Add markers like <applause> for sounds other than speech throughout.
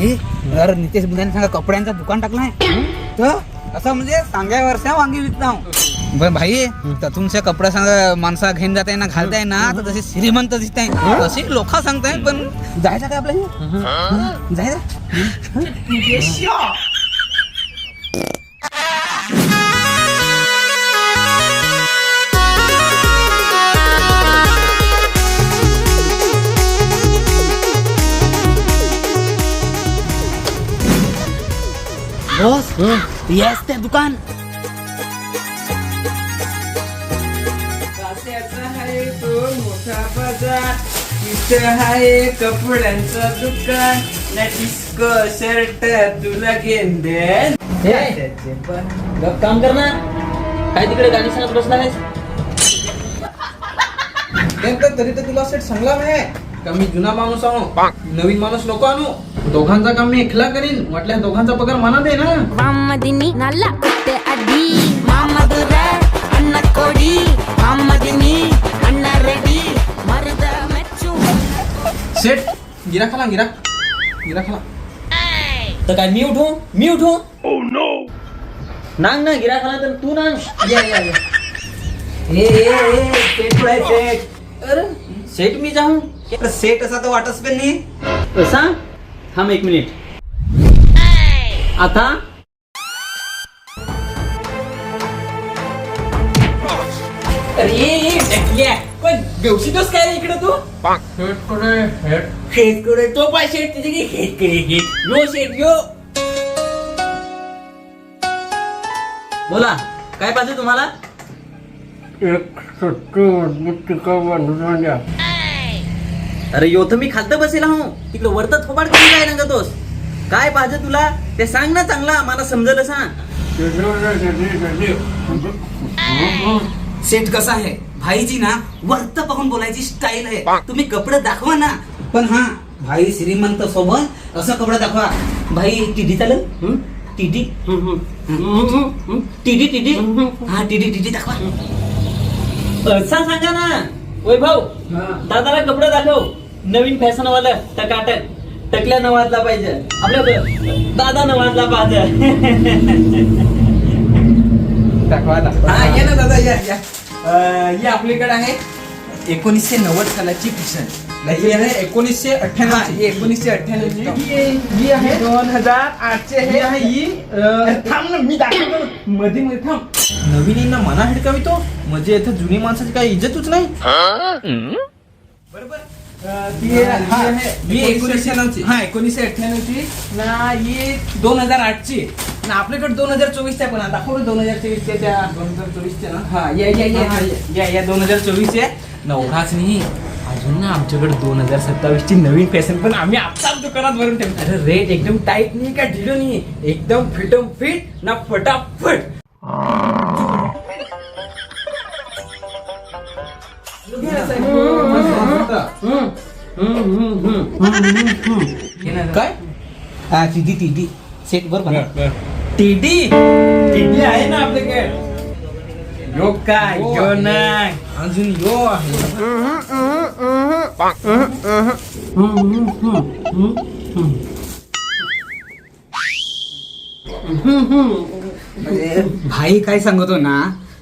भाई अरे नितेश बुधाने सांगा कपड्यांचा दुकान टाकलाय तर असं म्हणजे सांगाय वर्षा वांगी विकता बरं भाई तर तुमच्या कपड्या सांगा माणसा घेऊन जाताय ना घालताय ना तर तसे श्रीमंत दिसताय. तशी लोक सांगताय पण जायचं काय आपल्याला? जायचं? येस ते दुकान. कास्याचा आहे तो मोठा बाजार. तिथं आहे कपड्यांचं दुकान. ना डिस्को शर्ट तुला कास्याचे पण. गप काम कर ना. काय तिकडे गाडी सांगत बसला आहेस नेमकं तरी तर तुला सेट सांगला नाही. का मी जुना माणूस आणू नवीन माणूस नको आणू. दोघांचा काम मी एकला करीन. म्हटल्या दोघांचा पगार मनात आहे ना. मामदिनी रेडी. मर्द मच्चू गिरा खाला गिरा. गिरा खाला. तर काय मी उठू? मी उठू? Oh, नो नांग ना गिरा खाला तर तू नांग. या या मी जाऊ? अरे सेट असा तर वाटच पण नाही. कसा थांब एक मिनिट. आता? अरे ये ये ढकल्या. पण बेवशीतोस काय रे इकडे तू? कडे तो पाय शेट तिथे की यो शेट यो. बोला काय पाहिजे तुम्हाला? एक सट्टू बुट्टिका बांधून द्या. अरे यो तर मी खाद्य बसेला हो. तिकडे वरत थोबाड करून काय रंगतोस काय पाहिजे तुला? ते सांग ना चांगला. मला समजलं सांग. सेट कसा आहे? भाईची ना वर्त पाहून बोलायची स्टाईल आहे. तुम्ही कपडे दाखवा ना. पण हा भाई श्रीमंत सोबत असं कपडे दाखवा. भाई टीडी चालेल? हं? टीडी टीडी टीडी हा टीडी टीडी दाखवा. असा सांगा ना. वैभव दादाला कपडे दाखव. नवीन फॅशन वाला टकाटक. टकल्या नवाजला पाहिजे. आपल्या दादा नवाजला पाहिजे. हा ये ना दादा या या. अं, ही आपल्याकडे आहे एकोणीसशे नव्वद सालाची ही आहे एकोणीसशे अठ्ठ्याण्णव ही एकोणीसशे अठ्ठ्याण्णव ही आहे दोन हजार आठचे हे. आहे ही अं, थांब ना मी दाखवतो. मध्ये मध्ये थांब. नवीनींना मना हिडकावी तो म्हणजे इथं जुनी माणसाची काही इज्जतच नाही. बरोबर? एकोणीसशे हा अठ्ठ्याण्णवची. ना ही दोन हजार आठची. ना आपल्याकडे दोन हजार चोवीसच्या पण आहे. दाखव दोन हजार चोवीसच्या त्या? दोन हजार चोवीसच्या ना? हा या या या दोन हजार चोवीसच्या नवराच नाही. अजून ना आमच्याकडे दोन हजार सत्तावीस ची नवीन फॅशन पण आम्ही आत्ताच दुकानात भरून ठेवतो. अरे रेट एकदम टाईट नाही का ढिलो नाही? एकदम फिटम फिट ना फटाफट. काय? हा टीडी टीडी सेट बरोबर टीडी टीडी आहे ना आपल्याकडे यो काय? यो नाही. अजून यो आहे. म्हणजे भाई काय सांगतो ना?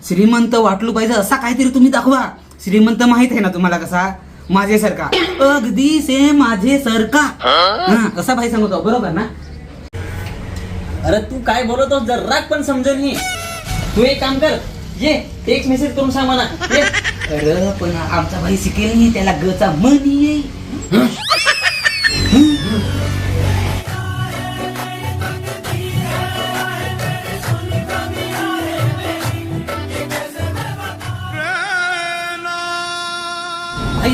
श्रीमंत वाटलो पाहिजे असा काहीतरी तुम्ही दाखवा. श्रीमंत माहीत आहे ना तुम्हाला कसा? माझ्यासारखा. अगदी सेम माझे सारखा हा असा भाई सांगतो बरोबर ना? अरे तू काय बोलतो जर राग पण समजेल नाही तू एक काम कर ये टेक्स्ट मेसेज करून सांग मला. ये. अरे पण आमचा भाई शिकेल नाही त्याला गचा मन येईल. <laughs>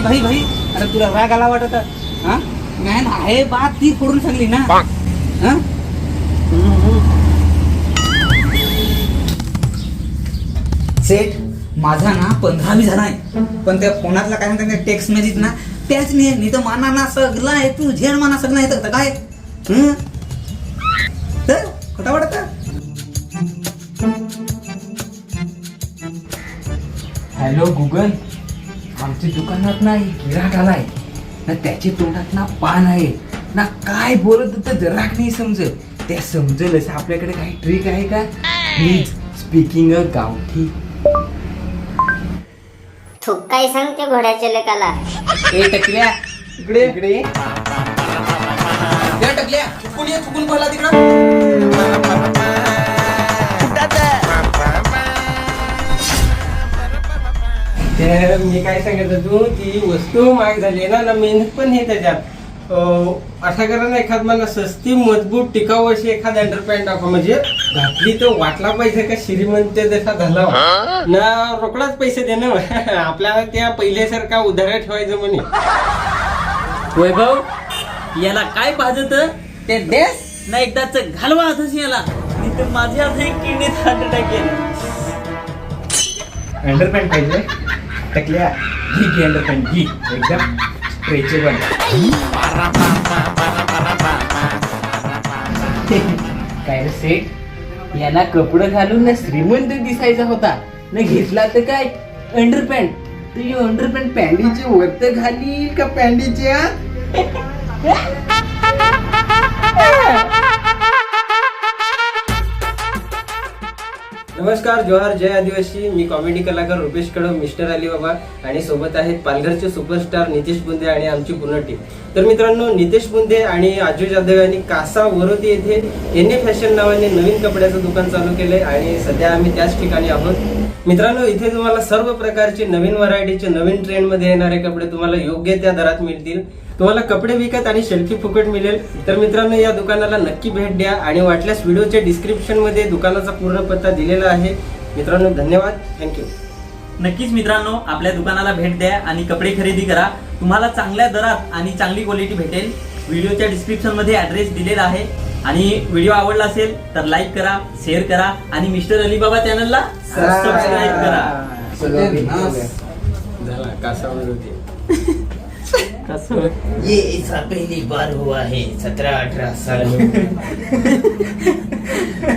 भाई भाई अरे तुला राग आला वाटत? हा? नाही ना आहे बात ती फोडून सांगली ना. हा? सेठ माझा ना पंधरावी झाला आहे पण त्या फोनातला काय म्हणतात टेक्स्ट मेसेज ना त्याच नाही नाही तर माना ना सगळं आहे. तू झेड माना सगळं आहे तर काय? हं? तर खोटा वाटत? हॅलो गुगल आमच्या दुकानात नाही गिराक आलाय ना त्याच्या तोंडात ना पान आहे. ना काय बोलत होतं जरा नाही समजत. त्या समजल असं आपल्याकडे काही ट्रिक आहे का? प्लीज स्पीकिंग अ गावठी. तू काय सांगते घोड्याच्या लेकाला ए टकल्या. इकडे. इकडे. त्या टकल्या. चुकून ये चुकून बोला तिकडं. मी काय सांगत होतो ती वस्तू महाग झाली ना ना मेहनत पण हे त्याच्यात. अशा करा ना एखाद मला सस्ती मजबूत टिकाऊ अशी एखाद अंडरपॅन्ट टाका म्हणजे घातली तर वाटला पाहिजे का श्रीमंत जसा झाला ना रोकडाच पैसे दे ना. <laughs> आपल्याला त्या पहिल्यासारखा उधाऱ्या ठेवायचं म्हणे. वैभव याला काय पाहत ते देस. ना एकदाच घालवा आधच याला. नाही तर माझे आज एक किडनीत हार्ट अटॅक येईल अंडरपॅन्ट पाहिजे. टकल्या घी घी अंडरपॅन्ट घी. एकदम स्ट्रेचेबल. काय रे सेठ? याला कपडं घालून ना श्रीमंत दिसायचा होता. न घेतला तर काय? अंडरपॅन्ट तुझी अंडरपॅन्ट पॅन्डीची वरत घालील का पॅन्डीची नमस्कार जोहार जय आदिवासी. मी कॉमेडी कलाकार रुपेश कडम मिस्टर अली बाबा आणि सोबत आहेत पालघरचे सुपरस्टार नितेश बुंदे आणि आमची पूर्ण टीम तर मित्रांनो नितेश बुंदे आणि आजू जाधव यांनी कासा वरोदी येथे एन ए फॅशन नावाने नवीन कपड्याचं दुकान चालू केलंय आणि सध्या आम्ही त्याच ठिकाणी आहोत. मित्रांनो इथे तुम्हाला सर्व प्रकारचे नवीन व्हरायटीचे नवीन ट्रेंडमध्ये येणारे कपडे तुम्हाला योग्य त्या दरात मिळतील. तुम्हाला कपडे विकत आणि सेल्फी फुकट मिळेल. तर मित्रांनो या दुकानाला नक्की भेट द्या आणि वाटल्यास व्हिडिओच्या डिस्क्रिप्शनमध्ये दुकानाचा पूर्ण पत्ता दिलेला आहे. मित्रांनो धन्यवाद. थँक्यू नक्कीच मित्रांनो आपल्या दुकानाला भेट द्या आणि कपडे खरेदी करा. तुम्हाला चांगल्या दरात आणि चांगली क्वालिटी भेटेल. व्हिडिओच्या डिस्क्रिप्शनमध्ये ऍड्रेस दिलेला आहे. आणि व्हिडिओ आवडला असेल तर लाईक करा शेअर करा. आणि मिस्टर अलीबाबा चॅनलला सबस्क्राईब करा. झाला कासावर होती. <laughs> कसं? ये ऐसा पहली बार हुआ है सत्रह अठारह साल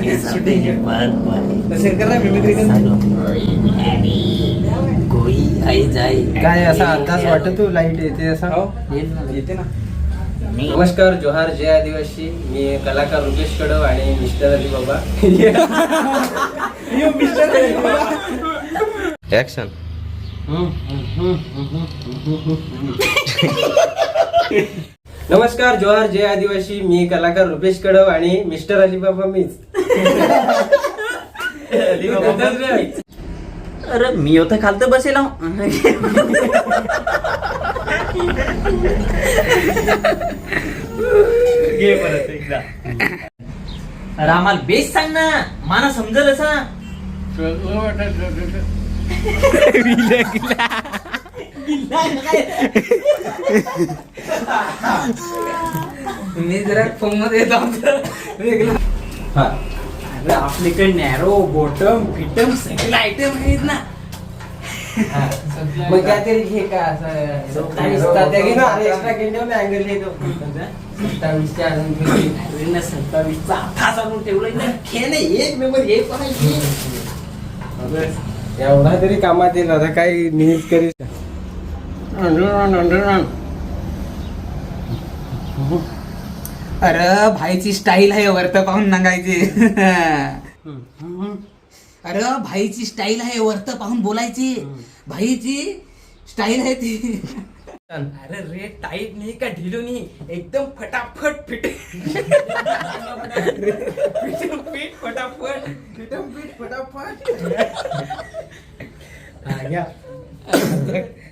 ऐसा <laughs> पहली बार हुआ है। सालों में। कोई आई जाए। काय असा अंदाज वाटतो लाइट येते असा? येते ना. नमस्कार जोहार जय आदिवासी. मी कलाकार रुपेश कडव आणि मिस्टर अली बाबा ऍक्शन <laughs> नमस्कार जोहार जय आदिवासी. मी कलाकार रुपेश कडव आणि मिस्टर अली बाबा मीच <laughs> अरे मी होतं खालतं बसेल. आहो. घे परत एकदा. अरे आम्हाला बेस सांग ना. माना समजल असा मी जरा फोनमध्ये येतो अरे आपल्याकडे नॅरो बॉटम फिटम सगळे आयटम आहेत ना. मग काहीतरी घे का असं सत्तावीस तात्या घे ना तात्या. एक्स्ट्रा घेऊन अँगल घेतो सत्तावीसच्या अजून किती? अरे ना. सत्तावीसचा ना खेळ नाही एक नंबर एक पाहिजे एवढा तरी कामात येईल. आता काही न्यूज करीस का? अरे भाईची स्टाईल आहे वरत पाहून सांगायची. अरे भाईची स्टाईल आहे वरत पाहून बोलायची. भाईची स्टाईल आहे ती. अरे रे टाईट नाही का ढिलो नाही? एकदम फटाफट फिट. फिटम फिट फटाफट. फिटम फिट फटाफट. हा,